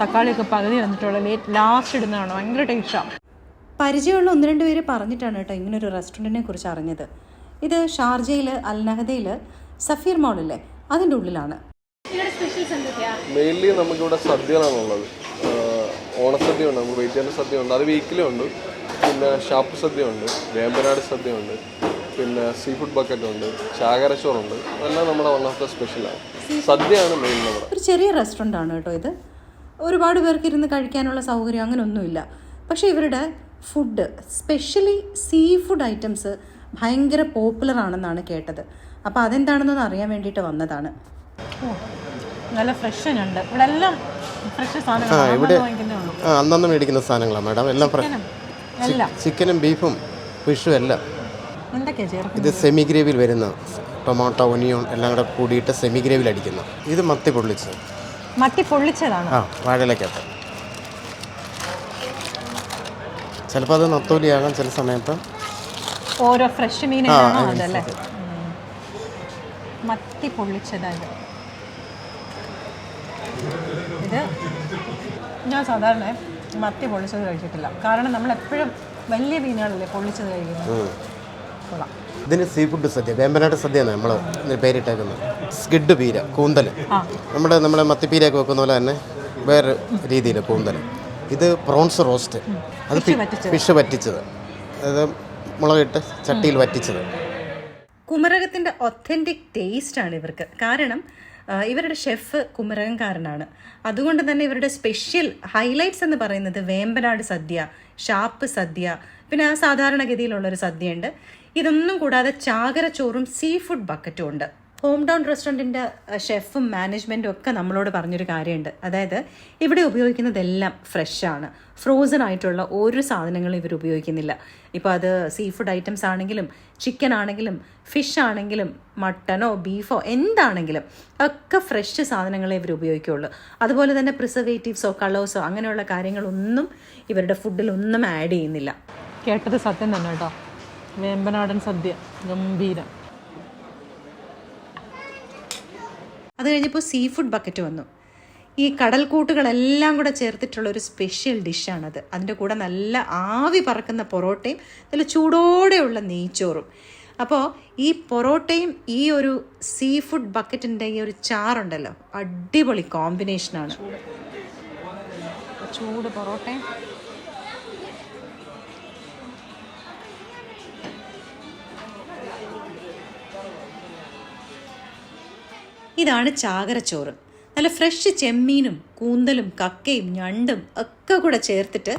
തക്കാളിയൊക്കെ പകുതി വന്നിട്ടുള്ള ലാസ്റ്റ് ഇടുന്നതാണ്. ഭയങ്കര ടേസ്റ്റാണ് പരിചയമുള്ള ഒന്ന് രണ്ട് പേര് പറഞ്ഞിട്ടാണ് കേട്ടോ ഇങ്ങനൊരു റെസ്റ്റോറന്റിനെ കുറിച്ച് അറിഞ്ഞത്. ഇത് ഷാർജയിൽ അൽനഹദയിൽ സഫീർ മോളില്ലേ അതിന്റെ ഉള്ളിലാണ്. മെയിൻലി നമുക്കിവിടെ സദ്യകളാണുള്ളത്. ആഹ് ഓണസദ്യ ഉണ്ട് നമുക്ക് വെയിറ്റേറിയൻ സദ്യ ഉണ്ട് അത് വീക്കിലുണ്ട് പിന്നെ ഷാപ്പ് സദ്യ ഉണ്ട് വേമ്പനാട് സദ്യ ഉണ്ട് പിന്നെ സീ ഫുഡ് ബക്കറ്റ് ഉണ്ട് ചാകരച്ചോറുണ്ട്. അതെല്ലാം നമ്മുടെ വൺ ഓഫ് ദ സ്പെഷ്യലാണ് സദ്യയാണ് മെയിൻ നമ്മുടെ. ഒരു ചെറിയ റെസ്റ്റോറന്റ് ആണ് കേട്ടോ ഇത്. ഒരുപാട് പേർക്ക് ഇരുന്ന് കഴിക്കാനുള്ള സൗകര്യം അങ്ങനെയൊന്നുമില്ല പക്ഷേ ഇവരുടെ food specially sea food items ഭയങ്കര പോപ്പുലർ ആണെന്നാണ് കേട്ടത്. അപ്പോൾ അതെന്താണെന്നൊന്ന് അറിയാൻ വേണ്ടിയിട്ട് വന്നതാണ്. നല്ല ഫ്രഷ് ഉണ്ട് ഇവിടെ എല്ലാം ഫ്രഷ് സാധനങ്ങളാണ് അന്നന്ന് മേടിക്കുന്ന സാധനങ്ങളാണ് മാഡം. എല്ലാം ചിക്കനും ബീഫും ഫിഷും എല്ലാം. ഇത് സെമി ഗ്രേവിയിൽ വരുന്ന ടൊമാറ്റോ ഒനിയോൺ എല്ലാം കൂടെ കൂടിയിട്ട് സെമി ഗ്രേവിയിൽ അടിക്കുന്ന. ഇത് മത്തി പൊള്ളിച്ചത്. മത്തി പൊള്ളിച്ചതാണ്. ആ വാഴയിലേക്കകത്ത്. ചിലപ്പോൾ അത് നത്തോലിയാകാം ചില സമയത്ത്. ഓരോ ഫ്രഷ് മീനാണോ അതല്ലേ? മട്ടി മത്തി പൊള്ളിച്ചതായത് ഇത്. ഞാൻ സാധാരണ മത്തി പൊള്ളിച്ചത് കഴിച്ചിട്ടില്ല. കാരണം നമ്മൾ എപ്പോഴും വലിയ മീനുകളല്ലേ പൊള്ളിച്ചത് കഴിക്കുന്നത്. കൊള്ളാം. ഇതിന് സീ ഫുഡ് സദ്യ വേമ്പനാട്ട് സദ്യ എന്നാണ് നമ്മൾ പേരിട്ടേക്കുന്നത്. സ്കിഡ് പീര കൂന്തൽ നമ്മുടെ നമ്മളെ മത്തിപ്പീരയൊക്കെ വെക്കുന്ന പോലെ തന്നെ വേറെ രീതിയിൽ കൂന്തൽ ഇത് പ്രോൺസ് റോസ്റ്റ്. അത് ഫിഷ് വറ്റിച്ചത്. അത് മുളകിട്ട് ചട്ടിയിൽ വറ്റിച്ചത്. കുമരകത്തിന്റെ ഒത്തന്റിക് ആണ് ഇവർക്ക്. കാരണം ഇവരുടെ ഷെഫ് കുമരകംകാരനാണ്. അതുകൊണ്ട് തന്നെ ഇവരുടെ സ്പെഷ്യൽ ഹൈലൈറ്റ്സ് എന്ന് പറയുന്നത് വേമ്പനാട് സദ്യ ഷാപ്പ് സദ്യ പിന്നെ സാധാരണഗതിയിലുള്ളൊരു സദ്യയുണ്ട്. ഇതൊന്നും കൂടാതെ ചാകരച്ചോറും സീ ഫുഡ് ബക്കറ്റും ഉണ്ട്. ഹോം ടൗൺ റെസ്റ്റോറന്റിന്റെ ഷെഫും മാനേജ്മെന്റും ഒക്കെ നമ്മളോട് പറഞ്ഞൊരു കാര്യമുണ്ട്. അതായത് ഇവിടെ ഉപയോഗിക്കുന്നതെല്ലാം ഫ്രഷാണ് ഫ്രോസൺ ആയിട്ടുള്ള ഒരു സാധനങ്ങളും ഇവർ ഉപയോഗിക്കുന്നില്ല. ഇപ്പോൾ അത് സീ ഫുഡ് ഐറ്റംസ് ആണെങ്കിലും ചിക്കൻ ആണെങ്കിലും ഫിഷ് ആണെങ്കിലും മട്ടനോ ബീഫോ എന്താണെങ്കിലും ഒക്കെ ഫ്രഷ് സാധനങ്ങളെ ഇവർ ഉപയോഗിക്കുകയുള്ളൂ അതുപോലെ തന്നെ പ്രിസർവേറ്റീവ്സോ കളേഴ്സോ അങ്ങനെയുള്ള കാര്യങ്ങളൊന്നും ഇവരുടെ ഫുഡിലൊന്നും ആഡ് ചെയ്യുന്നില്ല. കേട്ടത് സത്യം തന്നെ കേട്ടോ. വേമ്പനാടൻ സദ്യ ഗംഭീരം. അത് കഴിഞ്ഞപ്പോൾ സീ ഫുഡ് ബക്കറ്റ് വന്നു. ഈ കടൽക്കൂട്ടുകളെല്ലാം കൂടെ ചേർത്തിട്ടുള്ള ഒരു സ്പെഷ്യൽ ഡിഷാണത് അതിന്റെ കൂടെ നല്ല ആവി പറക്കുന്ന പൊറോട്ടയും നല്ല ചൂടോടെയുള്ള നെയ്ച്ചോറും. അപ്പോൾ ഈ പൊറോട്ടയും ഈ ഒരു സീ ഫുഡ് ബക്കറ്റിന്റെ ഈ ഒരു ചാറുണ്ടല്ലോ അടിപൊളി കോമ്പിനേഷനാണ് ചൂട് പൊറോട്ടയും ഇതാണ് ചാകരച്ചോറ്. നല്ല ഫ്രഷ് ചെമ്മീനും കൂന്തലും കക്കയും ഞണ്ടും ഒക്കെ കൂടെ ചേർത്തിട്ട്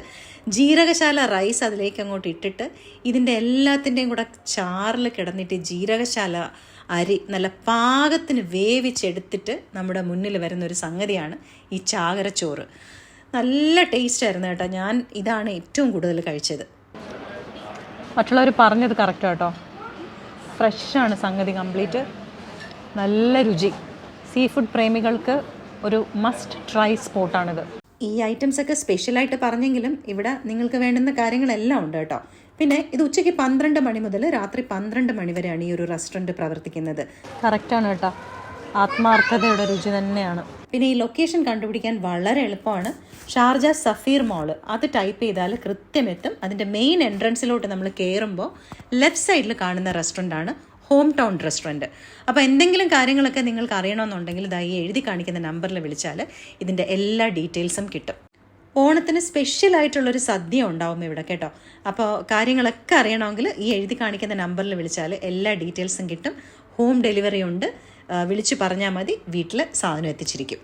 ജീരകശാല റൈസ് അതിലേക്ക് അങ്ങോട്ട് ഇട്ടിട്ട് ഇതിന്റെ എല്ലാത്തിന്റെയും കൂടെ ചാറിൽ കിടന്നിട്ട് ജീരകശാല അരി നല്ല പാകത്തിന് വേവിച്ചെടുത്തിട്ട് നമ്മുടെ മുന്നിൽ വരുന്ന ഒരു സംഗതിയാണ് ഈ ചാകരച്ചോറ്. നല്ല ടേസ്റ്റ് ആയിരുന്നു കേട്ടോ. ഞാൻ ഇതാണ് ഏറ്റവും കൂടുതൽ കഴിച്ചത്. മറ്റുള്ളവർ പറഞ്ഞത് കറക്റ്റ് കേട്ടോ. ഫ്രഷാണ് സംഗതി കംപ്ലീറ്റ് നല്ല രുചി. സീ ഫുഡ് പ്രേമികൾക്ക് ഒരു മസ്റ്റ് ട്രൈ സ്പോട്ടാണിത്. ഈ ഐറ്റംസ് ഒക്കെ സ്പെഷ്യലായിട്ട് പറഞ്ഞെങ്കിലും ഇവിടെ നിങ്ങൾക്ക് വേണ്ടുന്ന കാര്യങ്ങളെല്ലാം ഉണ്ട് കേട്ടോ. പിന്നെ ഇത് ഉച്ചയ്ക്ക് പന്ത്രണ്ട് മണി മുതൽ രാത്രി പന്ത്രണ്ട് മണി വരെയാണ് ഈ ഒരു റെസ്റ്റോറന്റ് പ്രവർത്തിക്കുന്നത്. കറക്റ്റാണ് കേട്ടോ. ആത്മാർത്ഥതയുടെ രുചി തന്നെയാണ്. പിന്നെ ഈ ലൊക്കേഷൻ കണ്ടുപിടിക്കാൻ വളരെ എളുപ്പമാണ്. Sharjah Safeer mall. അത് ടൈപ്പ് ചെയ്താൽ കൃത്യമെത്തും. അതിന്റെ മെയിൻ എൻട്രൻസിലോട്ട് നമ്മൾ കയറുമ്പോൾ ലെഫ്റ്റ് സൈഡിൽ കാണുന്ന റെസ്റ്റോറന്റ് ആണ് ഹോം ടൗൺ റെസ്റ്റോറന്റ്. അപ്പോൾ എന്തെങ്കിലും കാര്യങ്ങളൊക്കെ നിങ്ങൾക്ക് അറിയണമെന്നുണ്ടെങ്കിൽ ഇതായി എഴുതി കാണിക്കുന്ന നമ്പറിൽ വിളിച്ചാൽ ഇതിന്റെ എല്ലാ ഡീറ്റെയിൽസും കിട്ടും. ഓണത്തിന് സ്പെഷ്യൽ ആയിട്ടുള്ളൊരു സദ്യ ഉണ്ടാവും ഇവിടെ കേട്ടോ. അപ്പോൾ കാര്യങ്ങളൊക്കെ അറിയണമെങ്കിൽ ഈ എഴുതി കാണിക്കുന്ന നമ്പറിൽ വിളിച്ചാൽ എല്ലാ ഡീറ്റെയിൽസും കിട്ടും. ഹോം ഡെലിവറി ഉണ്ട്. വിളിച്ചു പറഞ്ഞാൽ മതി. വീട്ടിൽ സാധനം എത്തിച്ചിരിക്കും.